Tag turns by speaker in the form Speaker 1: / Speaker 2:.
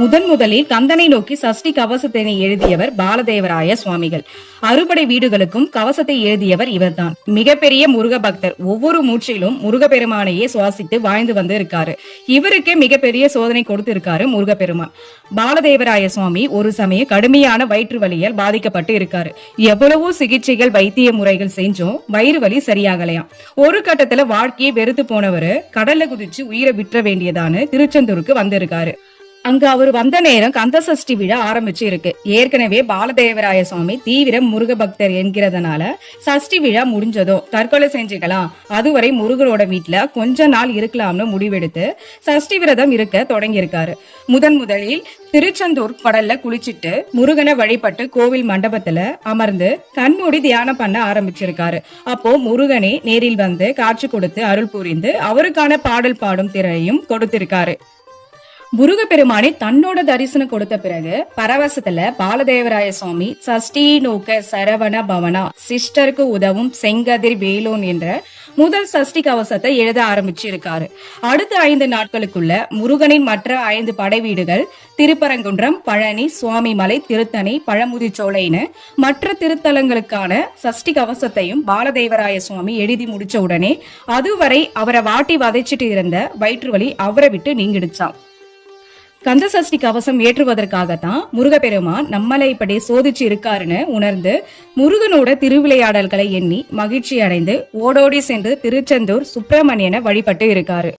Speaker 1: முதன் முதலில் கந்தனை நோக்கி சஷ்டி கவசத்தினை எழுதியவர் பாலதேவராய சுவாமிகள். அறுபடை வீடுகளுக்கும் கவசத்தை எழுதியவர் இவர்தான். மிகப்பெரிய முருக பக்தர் ஒவ்வொரு மூச்சிலும் முருகப்பெருமானையே சுவாசித்து வாழ்ந்து வந்து இருக்காரு. இவருக்கே மிகப்பெரிய சோதனை கொடுத்து இருக்காரு முருகப்பெருமான். பாலதேவராய சுவாமி ஒரு சமயம் கடுமையான வயிற்று வலியால் பாதிக்கப்பட்டு இருக்காரு. எவ்வளவோ சிகிச்சைகள் வைத்திய முறைகள் செஞ்சும் வயிறு வலி சரியாகலையாம். ஒரு கட்டத்துல வாழ்க்கையை வெறுத்து போனவரு கடல்ல குதிச்சு உயிரை விற்ற வேண்டியதான்னு திருச்செந்தூருக்கு வந்திருக்காரு. அங்கு அவர் வந்த நேரம் கந்தசஷ்டி விழா ஆரம்பிச்சு இருக்கு ஏற்கனவே பாலதேவராய சுவாமி தீவிர முருக பக்தர் என்கிறதுனால சஷ்டி விழா முடிஞ்சதும் தற்கொலை செஞ்சுக்கலாம். அதுவரை முருகனோட வீட்டுல கொஞ்ச நாள் இருக்கலாம்னு முடிவெடுத்து சஷ்டி விரதம் இருக்க தொடங்கியிருக்காரு. முதன் முதலில் திருச்செந்தூர் கடல்ல குளிச்சிட்டு முருகனை வழிபட்டு கோவில் மண்டபத்துல அமர்ந்து கண்மூடி தியானம் பண்ண ஆரம்பிச்சிருக்காரு. அப்போ முருகனே நேரில் வந்து காட்சி கொடுத்து அருள் புரிந்து அவருக்கான பாடல் பாடும் திறனையும் கொடுத்திருக்காரு. முருகப்பெருமானை தன்னோட தரிசனம் கொடுத்த பிறகு பரவசத்துல பாலதேவராய சுவாமி சஷ்டி நோக்க சரவண பவனா சிஸ்டருக்கு உதவும் செங்கதிர் வேலோன் என்ற முதல் சஷ்டி கவசத்தை எழுத ஆரம்பிச்சிருக்காரு. அடுத்த ஐந்து நாட்களுக்குள்ள முருகனின் மற்ற ஐந்து படை வீடுகள் திருப்பரங்குன்றம் பழனி சுவாமிமலை திருத்தணி பழமுதிச்சோலைன்னு மற்ற திருத்தலங்களுக்கான சஷ்டி கவசத்தையும் பாலதேவராய சுவாமி எழுதி முடிச்ச உடனே அதுவரை அவரை வாட்டி வதைச்சிட்டு இருந்த வயிற்று வலி அவரை விட்டு நீங்கிடுச்சாம். கந்த சஷ்டி கவசம் ஏற்றுவதற்காகத்தான் முருகப்பெருமான் நம்மளை இப்படி சோதிச்சு இருக்காருன்னு உணர்ந்து முருகனோட திருவிளையாடல்களை எண்ணி மகிழ்ச்சி அடைந்து ஓடோடி சென்று திருச்செந்தூர் சுப்பிரமணியனை வழிபட்டு இருக்காரு.